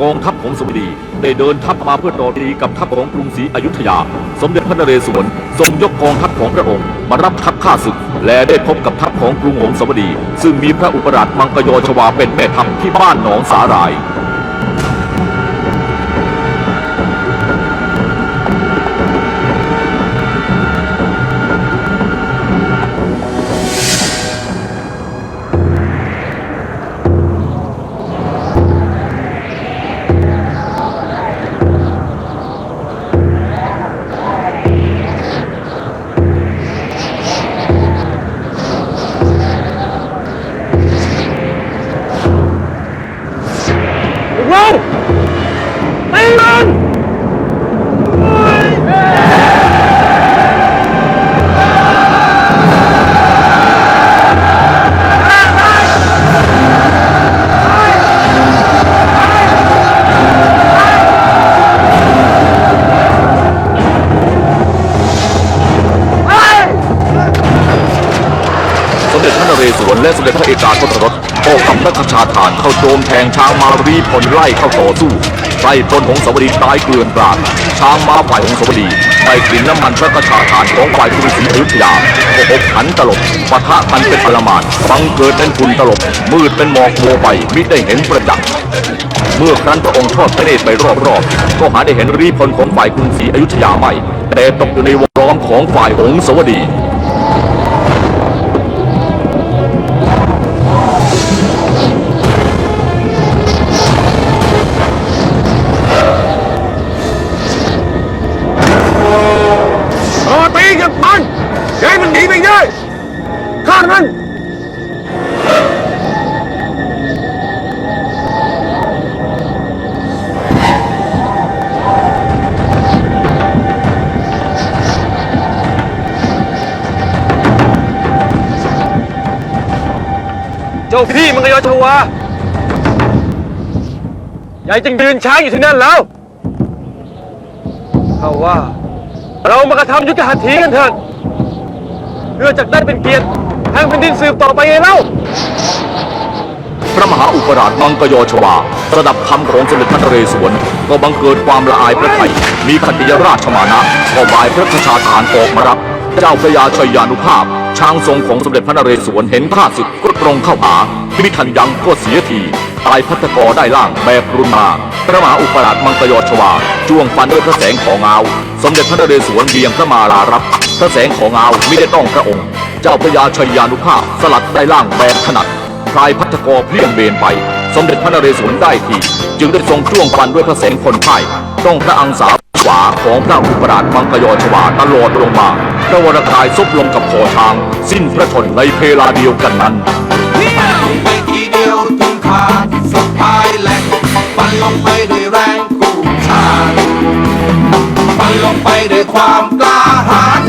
กองทัพของสมดีได้เดินทัพมาเพื่อต่อตีกับทัพของกรุงศรีอยุธยา สมเด็จพระนเรศวรทรงยกกองทัพของพระองค์ มารับทัพข้าศึก และได้พบกับทัพของกรุงหงสาวดี ซึ่งมีพระอุปราชมังกรยชวาเป็นแม่ทัพที่บ้านหนองสาหร่าย สมเด็จพระนเรศวรและสมเด็จพระเอกาทศรถออกกับนักชาทานเข้าโจมแทงช้างมารีพลไล่เข้าต่อสู้ ไล่ปล้นหงสาวดีตายเกลื่อนกลาดช้างม้าฝ่ายหงสาวดีได้กลิ่นน้ำมันพระกชาทานของฝ่ายกรุงศรีอยุธยาก็หกขันตลบปะทะกันเป็นพลมาดบังเกิดเป็นฝุ่นตลบมืดเป็นหมอกโมไปมิได้เห็นประจักษ์เมื่อครั้นพระองค์ทอดพระเนตรไปรอบๆก็หาได้เห็นรีพลของฝ่ายกรุงศรีอยุธยาไม่แต่ตกอยู่ในวงล้อมของฝ่ายหงสาวดี ฆ่ามันเจ้าพี่มังกรยชวาใหญ่จึงยืนช้างอยู่ที่นั่นแล้วเขาว่า เรามากระทำยุทธหัตถีกันเถิดเพื่อจะได้เป็นเกียรติ ทางแผ่นดินสืบต่อไปไงเล่า พระมหาอุปราชมังกรยชวาระดับคำของสมเด็จพระนเรศวรก็บังเกิดความละอายพระไทยมีขัตติยราชมานะก็บายพระชาทานออกมารับ เจ้าพระยาชัยยานุภาพ ช้างทรงของสมเด็จพระนเรศวรเห็นข้าศึกก็ตรงเข้าหามิทันยังก็เสียทีตายพัทกรได้ล่างแบบรุนมาพระมหาอุปราชมังกรยชวาจ้วงฟันด้วยพระแสงของเงาสมเด็จพระนเรศวรเบียงพระมาลารับ พระแสงของเงาไม่ได้ต้องพระองค์ เจ้าพระยาชัยยานุภาพ สลัดได้ล่างแบบถนัดพลายพัทกรเพลี่ยงเบนไป สมเด็จพระนเรศวรได้ที จึงได้ทรงจ้วงฟันด้วยพระแสงคนพ่าย ต้องพระอังสาขวาของพระอุปราชมังกรยชวาตลอดลงมาพระวรกายซบลงกับคอช้าง สิ้นพระชนในเพลาเดียวกันนั้นไปทีเดียวถึงขาดสะพายแหลกปันลงไปด้วยแรงกูชาติปันลงไปด้วยความกล้าหาญ